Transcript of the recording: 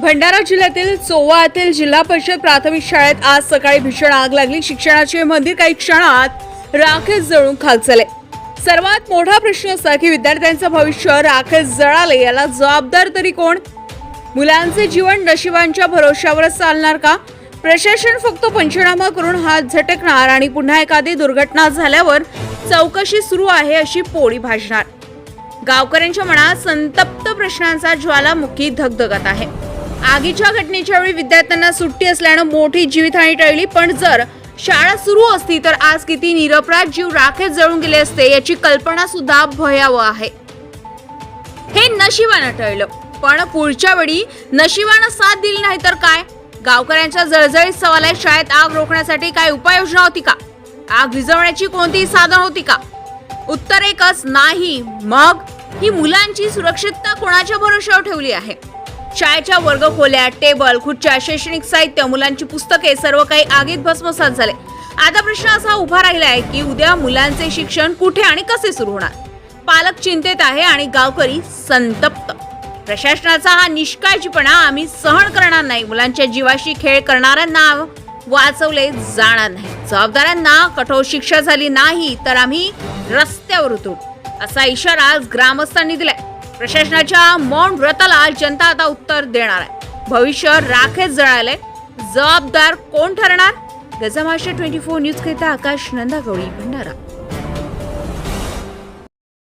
भंडारा जिल्ह्यातील चोवा येथील जिल्हा परिषद प्राथमिक शाळेत आज सकाळी भीषण आग लागली. शिक्षणाचे मंदिर काही क्षणात राखेत जळून खाक झाले सर्वात मोठा प्रश्न असा की विद्यार्थ्यांचं भविष्य राखेत जळाले याला जबाबदार तरी कोण? मुलांचे जीवन नशिबांच्या भरोश्यावरच चालणार का? प्रशासन फक्त पंचनामा करून हात झटकणार आणि पुन्हा एखादी दुर्घटना झाल्यावर चौकशी सुरू आहे अशी पोळी भाजणार. गावकऱ्यांच्या मनात संतप्त प्रश्नांचा ज्वालामुखी धगधगत आहे. आगीच्या घटनेच्या वेळी विद्यार्थ्यांना सुट्टी असल्यानं मोठी जीवितहानी टळली. पण जर शाळा सुरू असती तर आज किती निरपराध जीव राखेत जळून गेले असते याची कल्पना सुद्धा भयावह आहे. हे नशिबानं टळलं. पण पुढच्या वेळी नशिबानं साथ दिली नाही तर काय? गावकऱ्यांच्या जळजळीत सवाल आहे शाळेत आग रोखण्यासाठी काय उपाययोजना होती का? आग विझवण्याची कोणतीही साधन होती का? उत्तर एकच नाही मग ही मुलांची सुरक्षितता कोणाच्या भरोश्यावर ठेवली आहे? शाळेच्या वर्गखोल्या टेबल खुर्च्या शैक्षणिक साहित्य मुलांची पुस्तके सर्व काही आगीत भस्मसात झाले. आता प्रश्न असा उभा राहिला आहे की उद्या मुलांचे शिक्षण कुठे आणि कसे सुरू होणार? पालक चिंतेत आहे आणि गावकरी संतप्त. प्रशासनाचा हा निष्काळजीपणा आम्ही सहन करणार नाही. मुलांच्या जीवाशी खेळ करणाऱ्यांना वाचवले जाणार नाही. जबाबदारांना कठोर शिक्षा झाली नाही तर आम्ही रस्त्यावर उतरू. असा इशारा आज ग्रामस्थांनी दिलाय. प्रशासनाच्या मौन व्रताला जनता आता उत्तर देणार आहे. भविष्य राखेच जळालंय. जबाबदार कोण ठरणार? गजमाशा ट्वेंटी फोर न्यूज करिता आकाश नंदागौडी भंडारा.